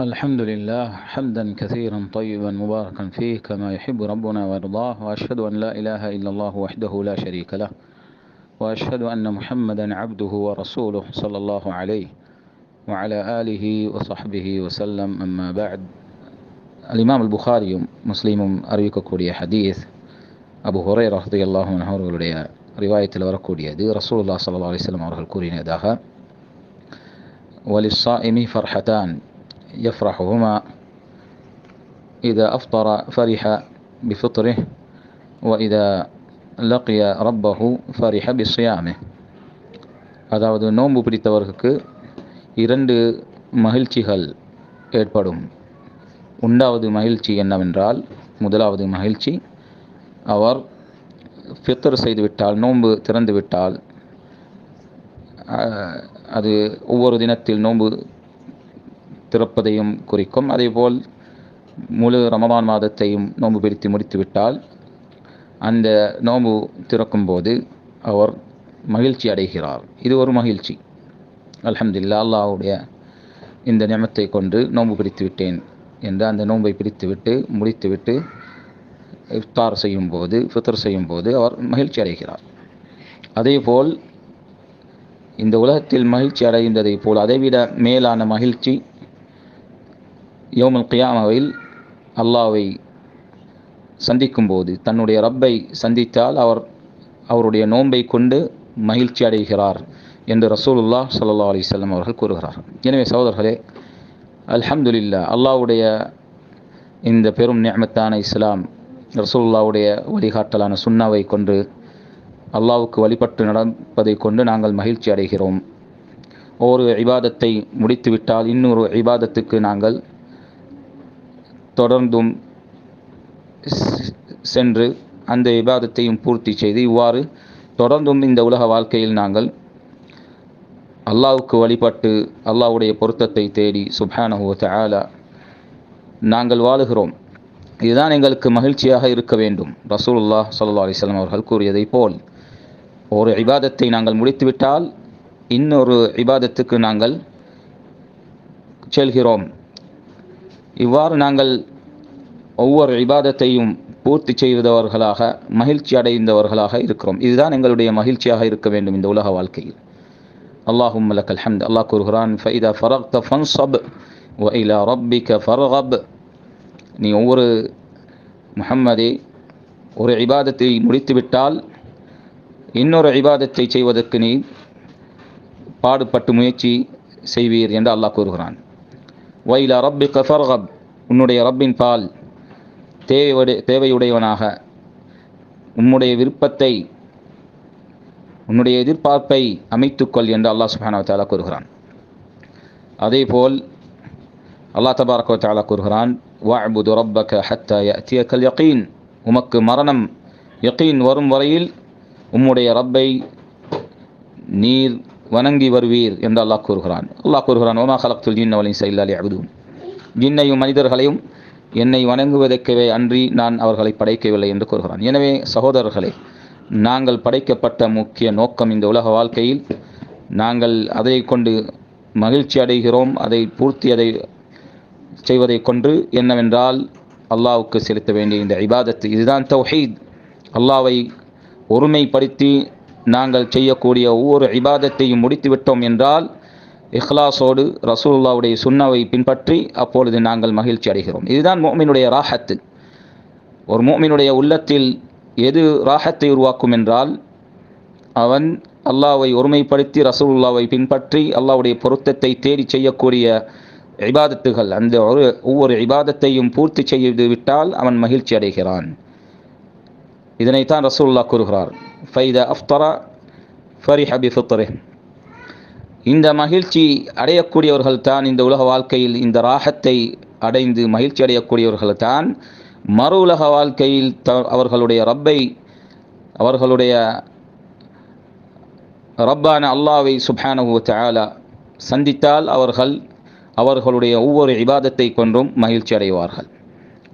الحمد لله حمدا كثيرا طيبا مباركا فيه كما يحب ربنا ويرضاه وأشهد أن لا إله إلا الله وحده لا شريك له وأشهد أن محمدا عبده ورسوله صلى الله عليه وعلى آله وصحبه وسلم. أما بعد الإمام البخاري مسلم أريككوري حديث. அபு ஹுரைரா ரலியல்லாஹு அன்ஹு அவர்களுடைய ரிவாயத்தில் வரக்கூடியது ரசூலுல்லாஹ் ஸல்லல்லாஹு அலைஹி வஸல்லம் அவர்கள் கூறியதாக وللصائم فرحتان يفرحهما إذا أفطر فرح بفطره وإذا لقي ربه فرح بصيامه அதாவது நோன்பு பிடித்தவர்களுக்கு இரண்டு மகிழ்ச்சிகள் ஏற்படும் உண்டாவது மகிழ்ச்சி என்னவென்றால் முதலாவது மகிழ்ச்சி அவர் ஃபித்தர் செய்துவிட்டால் நோன்பு திறந்துவிட்டால் அது ஒவ்வொரு தினத்தில் நோன்பு திறப்பதையும் குறிக்கும். அதேபோல் முழு ரமதான் மாதத்தையும் நோன்பு பிரித்து முடித்துவிட்டால் அந்த நோன்பு திறக்கும்போது அவர் மகிழ்ச்சி அடைகிறார். இது ஒரு மகிழ்ச்சி. அலமதுல்லா அல்லாவுடைய இந்த நியமத்தை கொண்டு நோன்பு பிரித்து விட்டேன் என்று அந்த நோன்பை பிரித்துவிட்டு முடித்துவிட்டு இஃப்தார் செய்யும்போது ஃபித்தர் அவர் மகிழ்ச்சி அடைகிறார். அதேபோல் இந்த உலகத்தில் மகிழ்ச்சி அடைந்ததை போல் அதைவிட மேலான மகிழ்ச்சி யோமல் கியாமாவில் அல்லாவை சந்திக்கும் போது தன்னுடைய ரப்பை சந்தித்தால் அவர் அவருடைய நோன்பை கொண்டு மகிழ்ச்சி அடைகிறார் என்று ரசூலுல்லா சல்லா அலிசல்லம் அவர்கள் கூறுகிறார். எனவே சகோதரர்களே அல்ஹம்துலில்லா அல்லாவுடைய இந்த பெரும் நியமத்தான இஸ்லாம் ரசூல்லாவுடைய வழிகாட்டலான சுண்ணாவை கொண்டு அல்லாவுக்கு வழிபட்டு நடப்பதை கொண்டு நாங்கள் மகிழ்ச்சி அடைகிறோம். ஒரு இபாதத்தை முடித்துவிட்டால் இன்னொரு இபாதத்துக்கு நாங்கள் தொடர்ந்தும் சென்று அந்த விவாதத்தையும் பூர்த்தி செய்து இவ்வாறு தொடர்ந்தும் இந்த உலக வாழ்க்கையில் நாங்கள் அல்லாவுக்கு வழிபட்டு அல்லாவுடைய பொருத்தத்தை தேடி சுபானஹு ஆலா நாங்கள் வாழுகிறோம். இதுதான் எங்களுக்கு மகிழ்ச்சியாக இருக்க வேண்டும். ரசூலுல்லா சல்லா அலிஸ்லாம் அவர்கள் கூறியதை போல் ஒரு இபாதத்தை நாங்கள் முடித்துவிட்டால் இன்னொரு இபாதத்துக்கு நாங்கள் செல்கிறோம். இவ்வாறு நாங்கள் ஒவ்வொரு இபாதத்தையும் பூர்த்தி செய்தவர்களாக மகிழ்ச்சி அடைந்தவர்களாக இருக்கிறோம். இதுதான் எங்களுடைய மகிழ்ச்சியாக இருக்க வேண்டும் இந்த உலக வாழ்க்கையில். அல்லாஹும் லக் அல்ஹம்த் அல்லாஹ் கூறுகிறான் ஃபைதா ஃபரக்த ஃபன்சப் வ இலா ரப்பிக ஃபர்கப். நீ ஒவ்வொரு முகம்மதே ஒரு இபாதத்தை முடித்துவிட்டால் இன்னொரு இபாதத்தை செய்வதற்கு நீ பாடுபட்டு முயற்சி செய்வீர் என்று அல்லாஹ் கூறுகிறான். வைலா ரப்பி கஃபர்கப் உன்னுடைய ரப்பின் பால் தேவையுடைய தேவையுடையவனாக உன்னுடைய விருப்பத்தை உன்னுடைய எதிர்பார்ப்பை அமைத்துக்கொள் என்று அல்லாஹ் சுஹானா தாலா கூறுகிறான். அதேபோல் அல்லாஹ் தபாரக் தாலா கூறுகிறான் வாழ்புது ரப்பக ஹத்தா கல் யகீன் உமக்கு மரணம் யகீன் வரும் வரையில் உம்முடைய ரப்பை நீர் வணங்கி வருவீர் என்று அல்லாஹ் கூறுகிறான். அல்லாஹ் கூறுகிறான் ஓமா ஹலக்துல் ஜின்ன வலின் சைல்லாலி அபுதும் ஜின்னையும் மனிதர்களையும் என்னை வணங்குவதற்கவே அன்றி நான் அவர்களை படைக்கவில்லை என்று கூறுகிறான். எனவே சகோதரர்களே நாங்கள் படைக்கப்பட்ட முக்கிய நோக்கம் இந்த உலக வாழ்க்கையில் நாங்கள் அதை கொண்டு மகிழ்ச்சி அடைகிறோம் அதை பூர்த்தி அதை செய்வதை கொன்று என்னவென்றால் அல்லாவுக்கு செலுத்த வேண்டிய இந்த இபாதத்து இதுதான் தௌஹீத். அல்லாவை ஒருமைப்படுத்தி நாங்கள் செய்யக்கூடிய ஒவ்வொரு இபாதத்தையும் முடித்து விட்டோம் என்றால் இஹ்லாஸோடு ரசூல்லாவுடைய சுண்ணாவை பின்பற்றி அப்பொழுது நாங்கள் மகிழ்ச்சி அடைகிறோம். இதுதான் மோமினுடைய ராகத்து ஒரு மோமினுடைய உள்ளத்தில் எது ராகத்தை உருவாக்கும் என்றால் அவன் அல்லாவை ஒருமைப்படுத்தி ரசூல்லாவை பின்பற்றி அல்லாவுடைய பொருத்தத்தை தேடி செய்யக்கூடிய இபாதத்துகள். அந்த ஒரு ஒவ்வொரு இபாதத்தையும் பூர்த்தி செய்து விட்டால் அவன் மகிழ்ச்சி அடைகிறான். இதனைத்தான் ரசூல்லா கூறுகிறார். ஃபைத அஃப்தரா ஃபரி ஹபி ஃபித்ரிஹ் இந்த மகிழ்ச்சி அடையக்கூடியவர்கள் தான் இந்த உலக வாழ்க்கையில் இந்த ராகத்தை அடைந்து மகிழ்ச்சி அடையக்கூடியவர்கள் தான் மறு உலக வாழ்க்கையில் த அவர்களுடைய ரப்பை அவர்களுடைய ரப்பான அல்லாவை சுபானு தஆலா சந்தித்தால் அவர்கள் அவர்களுடைய ஒவ்வொரு இபாதத்தை கொண்டும் மகிழ்ச்சி அடைவார்கள்.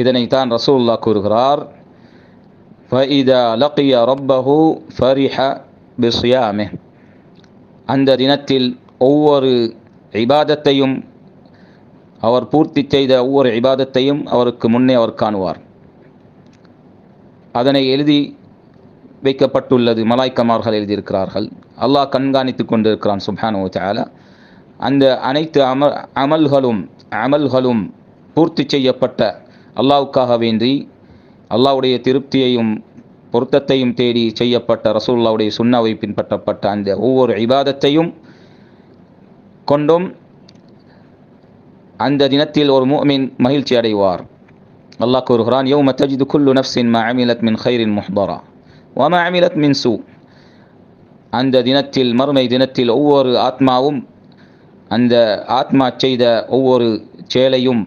இதனைத்தான் ரசூல்லா கூறுகிறார் அந்த தினத்தில் ஒவ்வொரு இபாதத்தையும் அவர் பூர்த்தி செய்த ஒவ்வொரு இபாதத்தையும் அவருக்கு முன்னே அவர் காணுவார். அதனை எழுதி வைக்கப்பட்டுள்ளது மலாய்க்கமார்கள் எழுதியிருக்கிறார்கள். அல்லாஹ் கண்காணித்துக் கொண்டிருக்கிறான் சுப்ஹானு தாலா அந்த அனைத்து அம அமல்களும் அமல்களும் பூர்த்தி செய்யப்பட்ட அல்லாவுக்காக வேண்டி அல்லாவுடைய திருப்தியையும் பொருத்தத்தையும் தேடி செய்யப்பட்ட ரசூல்லாவுடைய சுண்ணாவை பின்பற்றப்பட்ட அந்த ஒவ்வொரு இபாதத்தையும் கொண்டும் அந்த தினத்தில் ஒரு மூமின் மகிழ்ச்சி அடைவார். அல்லாஹ் கூறுகிறான் யோ மத்தஜிது குல்லு நஃப்ஸின் மா அமிலத் மின் ஹைரின் முஹ்பரா வமா அமிலத் மின் சூ. அந்த தினத்தில் மறுமை தினத்தில் ஒவ்வொரு ஆத்மாவும் அந்த ஆத்மா செய்த ஒவ்வொரு செயலையும்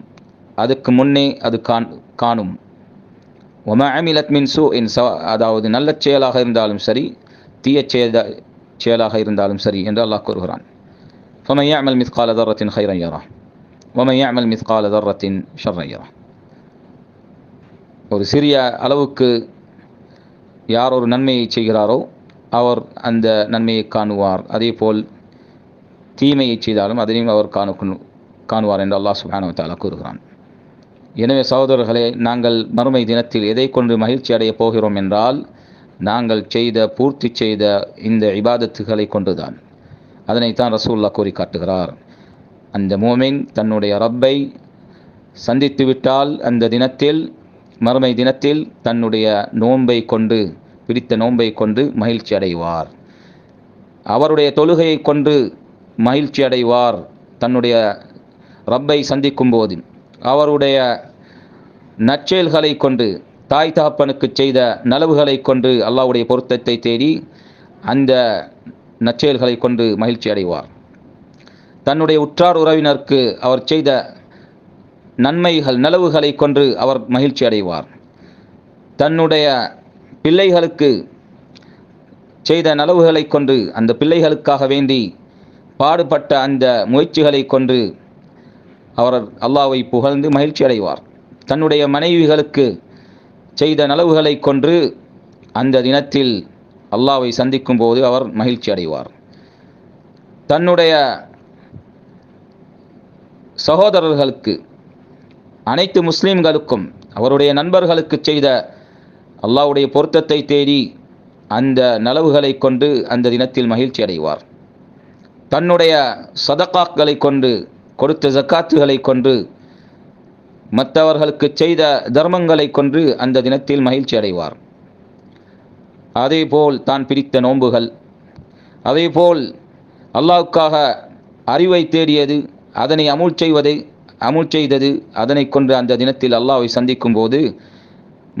அதுக்கு முன்னே அது காண் காணும். ஒம அமிலத் மின் சூ இன் ச அதாவது நல்ல செயலாக இருந்தாலும் சரி தீய செயத செயலாக இருந்தாலும் சரி என்று அல்லாஹ் கூறுகிறான். ஃபமைய அமல் மிஸ்கால தர்ரத்தின் ஹைரையரா ஒமையா அமல் மிஸ்கால தர்ரத்தின் ஷர்ரையரா ஒரு சிறிய அளவுக்கு யார் ஒரு நன்மையை செய்கிறாரோ அவர் அந்த நன்மையை காணுவார். அதேபோல் தீமையை செய்தாலும் அதனையும் அவர் காணு காணுவார் என்று அல்லாஹ் சுப்ஹானஹு கூறுகிறான். எனவே சகோதரர்களே நாங்கள் மறுமை தினத்தில் எதை கொண்டு மகிழ்ச்சி அடையப் போகிறோம் என்றால் நாங்கள் செய்த பூர்த்தி செய்த இந்த இபாதத்துகளை கொண்டுதான். அதனைத்தான் ரசூல்லா கூறி காட்டுகிறார். அந்த மோமின் தன்னுடைய ரப்பை சந்தித்து விட்டால் அந்த தினத்தில் மறுமை தினத்தில் தன்னுடைய நோன்பை கொண்டு பிடித்த நோன்பை கொண்டு மகிழ்ச்சி அடைவார். அவருடைய தொழுகையை கொண்டு மகிழ்ச்சி அடைவார் தன்னுடைய ரப்பை சந்திக்கும் போது அவருடைய நற்செயல்களை கொண்டு தாய் தகப்பனுக்கு செய்த நலவுகளை கொண்டு அல்லாவுடைய பொருத்தத்தை தேடி அந்த நற்செயல்களை கொண்டு மகிழ்ச்சி அடைவார் தன்னுடைய உற்றார் உறவினருக்கு அவர் செய்த நன்மைகள் நலவுகளை கொண்டு அவர் மகிழ்ச்சி அடைவார் தன்னுடைய பிள்ளைகளுக்கு செய்த நலவுகளை கொண்டு அந்த பிள்ளைகளுக்காக வேண்டி பாடுபட்ட அந்த முயற்சிகளை கொண்டு அவர் அல்லாவை புகழ்ந்து மகிழ்ச்சி அடைவார். தன்னுடைய மனைவிகளுக்கு செய்த நலவுகளை கொன்று அந்த தினத்தில் அல்லாவை சந்திக்கும் போது அவர் மகிழ்ச்சி அடைவார். தன்னுடைய சகோதரர்களுக்கு அனைத்து முஸ்லீம்களுக்கும் அவருடைய நண்பர்களுக்கு செய்த அல்லாவுடைய பொருத்தத்தை தேடி அந்த நலவுகளை கொண்டு அந்த தினத்தில் மகிழ்ச்சி அடைவார். தன்னுடைய சதக்காக்களை கொண்டு கொடுத்த ஜக்காத்துகளை கொண்டு மற்றவர்களுக்கு செய்த தர்மங்களை கொண்டு அந்த தினத்தில் மகிழ்ச்சி அடைவார். அதேபோல் தான் பிரித்த நோன்புகள். அதேபோல் அல்லாவுக்காக அறிவை தேடியது அதனை அமுல் செய்வதை அமுல் செய்தது அதனை கொண்டு அந்த தினத்தில் அல்லாவை சந்திக்கும் போது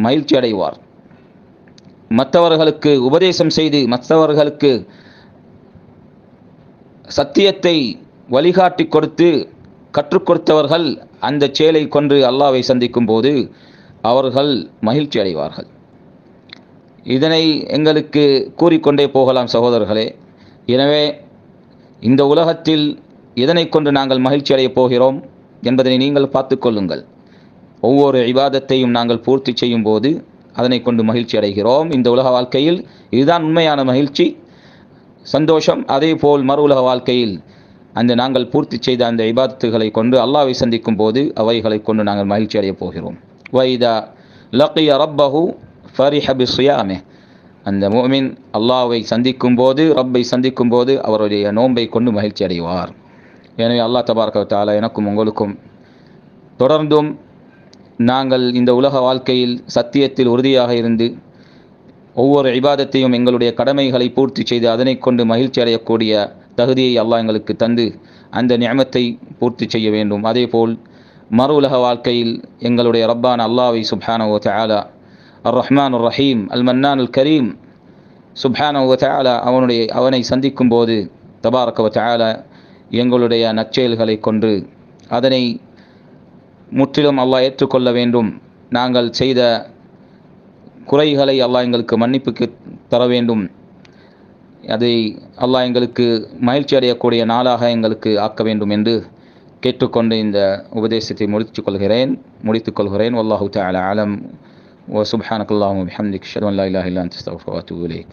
மகிழ்ச்சி அடைவார். மற்றவர்களுக்கு உபதேசம் செய்து மற்றவர்களுக்கு சத்தியத்தை வழிகாட்டி கொடுத்து கற்றுக் கொடுத்தவர்கள் அந்த செயலை கொன்று அல்லாவை சந்திக்கும் போது அவர்கள் மகிழ்ச்சி அடைவார்கள். இதனை எங்களுக்கு கூறிக்கொண்டே போகலாம் சகோதரர்களே. எனவே இந்த உலகத்தில் எதனை கொண்டு நாங்கள் மகிழ்ச்சி அடையப் போகிறோம் என்பதனை நீங்கள் பார்த்து கொள்ளுங்கள். ஒவ்வொரு விவாதத்தையும் நாங்கள் பூர்த்தி செய்யும் போது அதனை கொண்டு மகிழ்ச்சி அடைகிறோம். இந்த உலக வாழ்க்கையில் இதுதான் உண்மையான மகிழ்ச்சி. சந்தோஷம். அதே போல் மறு உலக வாழ்க்கையில் அந்த நாங்கள் பூர்த்தி செய்த அந்த இபாதத்துகளை கொண்டு அல்லாவை சந்திக்கும் போது அவைகளை கொண்டு நாங்கள் மகிழ்ச்சி அடையப் போகிறோம். வைதா லக்கிய ரப்பஹு ஃபரிஹ சுயாமே அந்த மோமின் அல்லாவை சந்திக்கும் போது ரப்பை சந்திக்கும் போது அவருடைய நோன்பை கொண்டு மகிழ்ச்சி அடைவார். எனவே அல்லாஹ் தபாரக எனக்கும் உங்களுக்கும் தொடர்ந்தும் நாங்கள் இந்த உலக வாழ்க்கையில் சத்தியத்தில் உறுதியாக இருந்து ஒவ்வொரு இபாதத்தையும் எங்களுடைய கடமைகளை பூர்த்தி செய்து அதனை கொண்டு மகிழ்ச்சி அடையக்கூடிய தகுதியை அல்லாஹ் எங்களுக்கு தந்து அந்த நியமத்தை பூர்த்தி செய்ய வேண்டும். அதேபோல் மறு உலக வாழ்க்கையில் எங்களுடைய ரப்பான் அல்லாவை சுப்ஹானோ தஆலா அர் ரஹ்மான் ரஹீம் அல் மன்னான் அல் கரீம் சுப்ஹானோ தஆலா அவனுடைய அவனை சந்திக்கும் போது தபாரக தஆலா எங்களுடைய நற்செயல்களை கொண்டு அதனை முற்றிலும் அல்லாஹ் ஏற்றுக்கொள்ள வேண்டும். நாங்கள் செய்த குறைகளை அல்லாஹ் எங்களுக்கு மன்னிப்புக்கு தர வேண்டும் அதை அல்லாஹ் எங்களுக்கு மகிழ்ச்சி அடையக்கூடிய நாளாக எங்களுக்கு ஆக்க வேண்டும் என்று கேட்டுக்கொண்டு இந்த உபதேசத்தை முடித்துக் கொள்கிறேன் முடித்துக் கொள்கிறேன் வல்லாஹு தஆலா அலம் وسبحانك اللهم وبحمدك أشهد أن لا إله إلا أنت أستغفرك وأتوب إليك